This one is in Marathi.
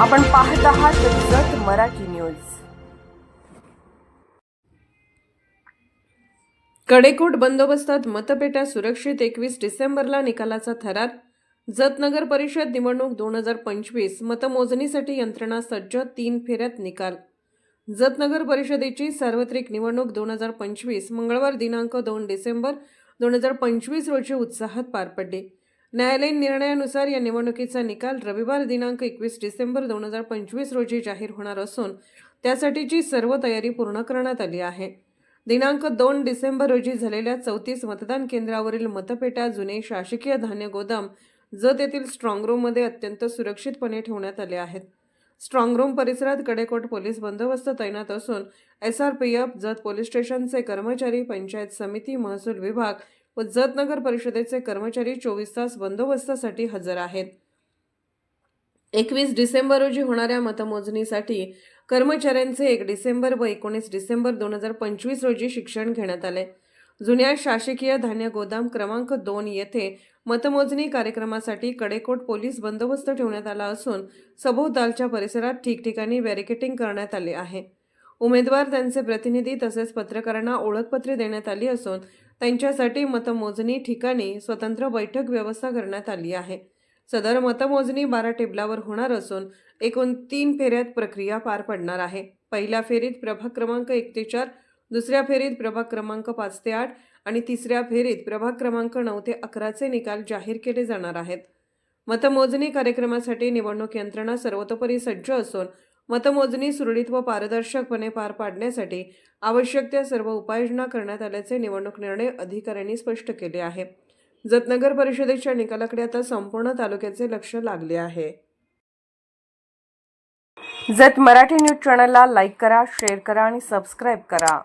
आपण पाहत आहात जत मराठी न्यूज. कडेकोट बंदोबस्तात मतपेट्या सुरक्षित एकवीस डिसेंबरला निकालाचा थरार. जत नगर परिषद निवडणूक दोन हजार पंचवीस मतमोजणीसाठी यंत्रणा सज्ज तीन फेऱ्यात निकाल. जत नगर परिषदेची सार्वत्रिक निवडणूक दोन हजार पंचवीस मंगळवार दिनांक दोन डिसेंबर दोन हजार पंचवीस रोजी उत्साहात पार पडली. न्यायालयीन निर्णयानुसार या निवडणुकीचा निकाल रविवार दिनांक एकवीस डिसेंबर दोन हजार पंचवीस रोजी जाहीर होणार असून त्यासाठीची सर्व तयारी पूर्ण करण्यात आली आहे. दिनांक दोन डिसेंबर रोजी झालेल्या चौतीस मतदान केंद्रावरील मतपेट्या जुने शासकीय धान्य गोदाम जत येथील स्ट्रॉंगरूममध्ये अत्यंत सुरक्षितपणे ठेवण्यात आले आहेत. स्ट्रॉंगरूम परिसरात कडेकोट पोलीस बंदोबस्त तैनात असून S R P F Jath police स्टेशनचे कर्मचारी पंचायत समिती महसूल विभाग व जत नगर परिषदेचे कर्मचारी चोवीस तास बंदोबस्तासाठी हजर आहेत. एकवीस डिसेंबर रोजी होणाऱ्या मतमोजणीसाठी कर्मचाऱ्यांचे एक डिसेंबर व एकोणीस डिसेंबर दोन हजार पंचवीस रोजी शिक्षण घेण्यात आले. जुन्या शासकीय धान्य गोदाम क्रमांक दोन येथे मतमोजणी कार्यक्रमासाठी कडेकोट पोलीस बंदोबस्त ठेवण्यात आला असून सभोवतालच्या परिसरात ठिकठिकाणी बॅरिकेटिंग करण्यात आले आहे. उमेदवार त्यांचे प्रतिनिधी तसेच पत्रकारांना ओळखपत्रे देण्यात आली असून त्यांच्यासाठी मतमोजणी ठिकाणी स्वतंत्र बैठक व्यवस्था करण्यात आली आहे. सदर मतमोजणी बारा टेबलावर होणार असून एकूण तीन फेऱ्यात प्रक्रिया पार पडणार आहे. पहिल्या फेरीत प्रभाग क्रमांक एक ते चार दुसऱ्या फेरीत प्रभाग क्रमांक पाच ते आठ आणि तिसऱ्या फेरीत प्रभाग क्रमांक नऊ ते अकराचे निकाल जाहीर केले जाणार आहेत. मतमोजणी कार्यक्रमासाठी निवडणूक यंत्रणा सर्वतोपरी सज्ज असून मतमोजणी सुरळीत व पारदर्शकपणे पार पाडण्यासाठी आवश्यक त्या सर्व उपाययोजना करण्यात आल्याचे निवडणूक निर्णय अधिकाऱ्यांनी स्पष्ट केले आहे. जतनगर परिषदेच्या निकालाकडे आता संपूर्ण तालुक्याचे लक्ष लागले आहे. जत मराठी न्यूज चॅनलला लाईक करा शेअर करा आणि सबस्क्राईब करा.